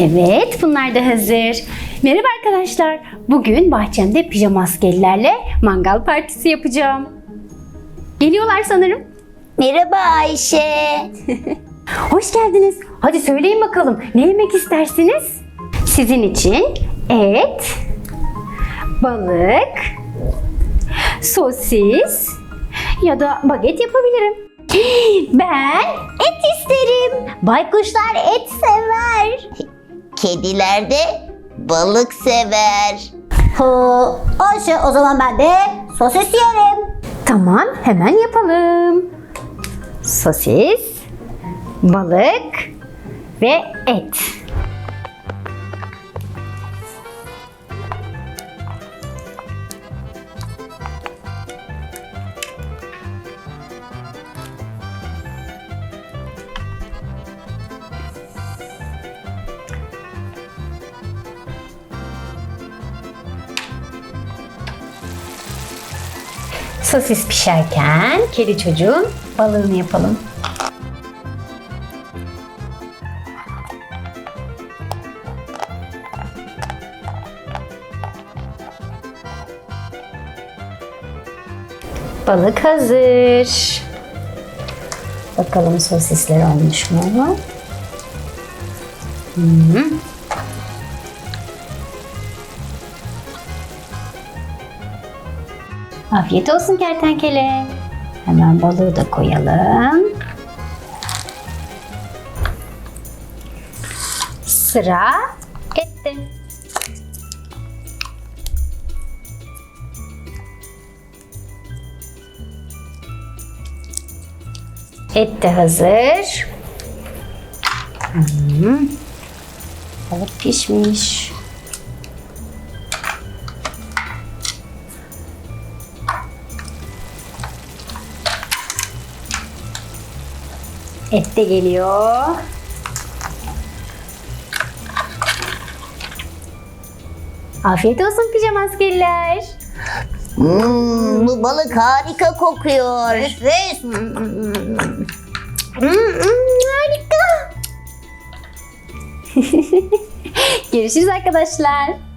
Evet, bunlar da hazır. Merhaba arkadaşlar. Bugün bahçemde pijama askerilerle mangal partisi yapacağım. Geliyorlar sanırım. Merhaba Ayşe. Hoş geldiniz. Hadi söyleyin bakalım ne yemek istersiniz? Sizin için et, balık, sosis ya da baget yapabilirim. Ben Et isterim. Baykuşlar et sever. Kediler de balık sever. Hı, Ayşe o zaman ben de sosis yerim. Tamam, hemen yapalım. Sosis, balık ve et. Sosis pişerken kedi çocuğun balığını yapalım. Balık hazır. Bakalım sosisler olmuş mu? Hı. Afiyet olsun kertenkele. Hemen balığı da koyalım. Sıra ette. Et de hazır. Hmm. Balık pişmiş. Et de geliyor. Afiyet olsun pijama askerler. Hmm, bu balık harika kokuyor. Nefis. harika. Görüşürüz arkadaşlar.